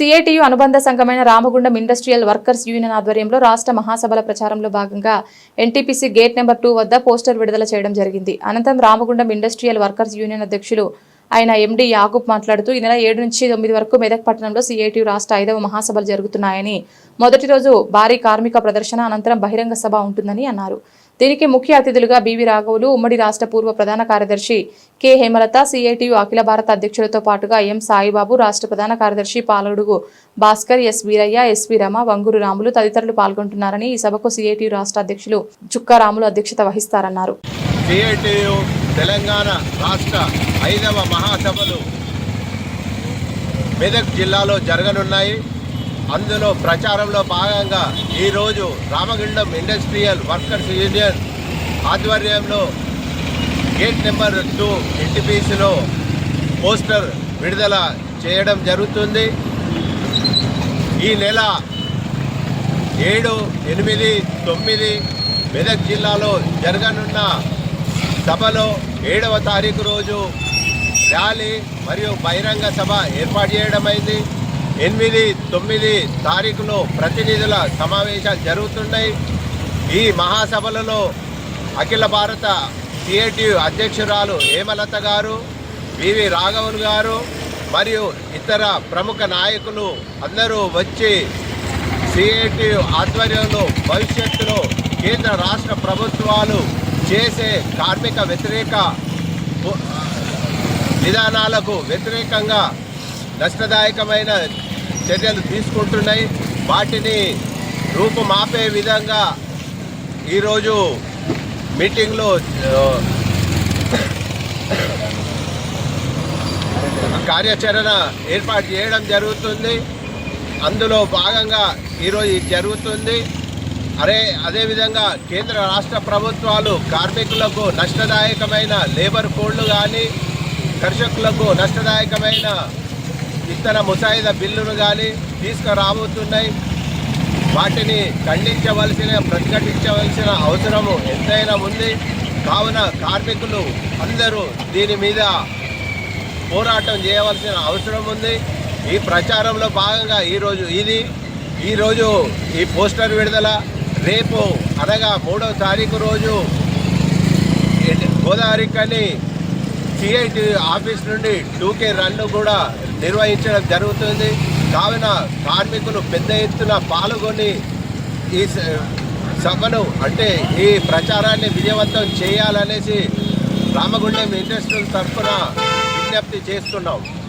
CITU అనుబంధ సంఘమైన Ramagundam industrial workers union ఆధ్వర్యంలో రాష్ట్ర మహాసభల ప్రచారంలో భాగంగా ఎన్టీపీసీ గేట్ నెంబర్ టూ వద్ద పోస్టర్ విడుదల చేయడం జరిగింది. అనంతరం రామగుండం ఇండస్ట్రియల్ వర్కర్స్ యూనియన్ అధ్యక్షులు ఆయన ఎండి యాకూబ్ మాట్లాడుతూ ఈ నెల ఏడు నుంచి తొమ్మిది వరకు మెదక్ పట్టణంలో సిఐటియు రాష్ట్ర ఐదవ మహాసభలు జరుగుతున్నాయని మొదటి రోజు భారీ కార్మిక ప్రదర్శన అనంతరం బహిరంగ సభ ఉంటుందని అన్నారు. దీనికి ముఖ్య అతిథులుగా బీవీ రాఘవులు ఉమ్మడి రాష్ట్ర పూర్వ ప్రధాన కార్యదర్శి కె. హేమలత సిఐటియు అఖిల భారత అధ్యక్షులతో పాటుగా ఎం. సాయిబాబు రాష్ట్ర ప్రధాన కార్యదర్శి పాలడుగు భాస్కర్ ఎస్. వీరయ్య ఎస్వి రమ వంగూరు రాములు తదితరులు పాల్గొంటున్నారని ఈ సభకు సిఐటియు రాష్ట్ర అధ్యక్షులు చుక్కారాములు అధ్యక్షత వహిస్తారన్నారు. సిఐటియు తెలంగాణ రాష్ట్ర ఐదవ మహాసభలు మెదక్ జిల్లాలో జరగనున్నాయి. అందులో ప్రచారంలో భాగంగా ఈరోజు రామగుండం ఇండస్ట్రియల్ వర్కర్స్ యూనియన్ ఆధ్వర్యంలో గేట్ నెంబర్ టూ ఎన్టీపీసీలో పోస్టర్ విడుదల చేయడం జరుగుతుంది. ఈ నెల ఏడు ఎనిమిది తొమ్మిది మెదక్ జిల్లాలో జరగనున్న సభలో ఏడవ తారీఖు రోజు ర్యాలీ మరియు బహిరంగ సభ ఏర్పాటు చేయడమైంది. ఎనిమిది తొమ్మిది తారీఖులో ప్రతినిధుల సమావేశాలు జరుగుతున్నాయి ఈ మహాసభలలో అఖిల భారత సిఐటియు అధ్యక్షురాలు హేమలత గారు వివి రాఘవన్ గారు మరియు ఇతర ప్రముఖ నాయకులు అందరూ వచ్చి సిఐటియు ఆధ్వర్యంలో భవిష్యత్తులో కేంద్ర రాష్ట్ర ప్రభుత్వాలు చేసే కార్మిక వ్యతిరేక విధానాలకు వ్యతిరేకంగా నష్టదాయకమైన చర్యలు తీసుకుంటున్నాయి. వాటిని రూపుమాపే విధంగా ఈరోజు మీటింగ్లో కార్యాచరణ ఏర్పాటు చేయడం జరుగుతుంది. అందులో భాగంగా ఈరోజు జరుగుతుంది. అరే అదేవిధంగా కేంద్ర రాష్ట్ర ప్రభుత్వాలు కార్మికులకు నష్టదాయకమైన లేబర్ కోడ్లు కానీ కర్షకులకు నష్టదాయకమైన ఇతర ముసాయిదా బిల్లును కానీ తీసుకురాబోతున్నాయి. వాటిని ఖండించవలసిన ప్రతిఘటించవలసిన అవసరము ఎంతైనా ఉంది. కావున కార్మికులు అందరూ దీని మీద పోరాటం చేయవలసిన అవసరం ఉంది. ఈ ప్రచారంలో భాగంగా ఈరోజు ఇది. ఈరోజు ఈ పోస్టర్ విడుదల. రేపు అనగా మూడవ తారీఖు రోజు గోదావరికని సిఐటి ఆఫీస్ నుండి టూకే రన్ను కూడా నిర్వహించడం జరుగుతుంది. కావున కార్మికులు పెద్ద ఎత్తున పాల్గొని ఈ స- సభను అంటే ఈ ప్రచారాన్ని విజయవంతం చేయాలనేసి రామగుండం ఇండస్ట్రియల్ తరఫున విజ్ఞప్తి చేస్తున్నాం.